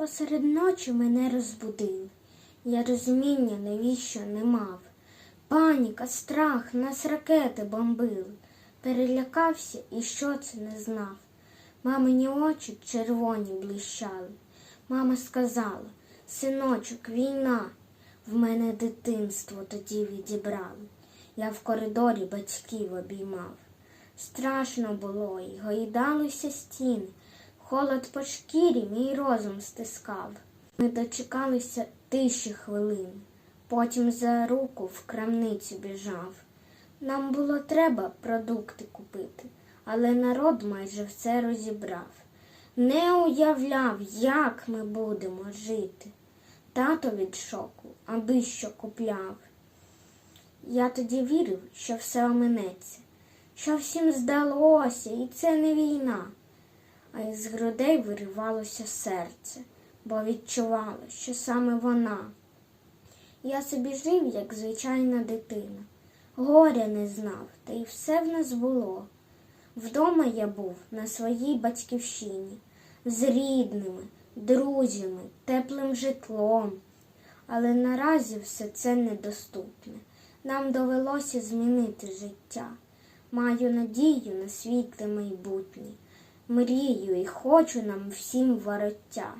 Посеред ночі мене розбудили. Я розуміння навіщо не мав. Паніка, страх, нас ракети бомбили. Перелякався і що це не знав. Мамині очі червоні блищали. Мама сказала, синочок, війна. В мене дитинство тоді відібрали. Я в коридорі батьків обіймав. Страшно було і гойдалися стіни. Холод по шкірі мій розум стискав. Ми дочекалися тиші хвилини. Потім за руку в крамницю біжав. Нам було треба продукти купити, але народ майже все розібрав. Не уявляв, як ми будемо жити. Тато від шоку, аби що купляв. Я тоді вірив, що все оминеться, що всім здалося, і це не війна. А із грудей виривалося серце, бо відчувала, що саме вона. Я собі жив, як звичайна дитина, горя не знав, та й все в нас було. Вдома я був на своїй батьківщині, з рідними, друзями, теплим житлом. Але наразі все це недоступне. Нам довелося змінити життя. Маю надію на світле майбутнє. Мрію і хочу нам всім вороття.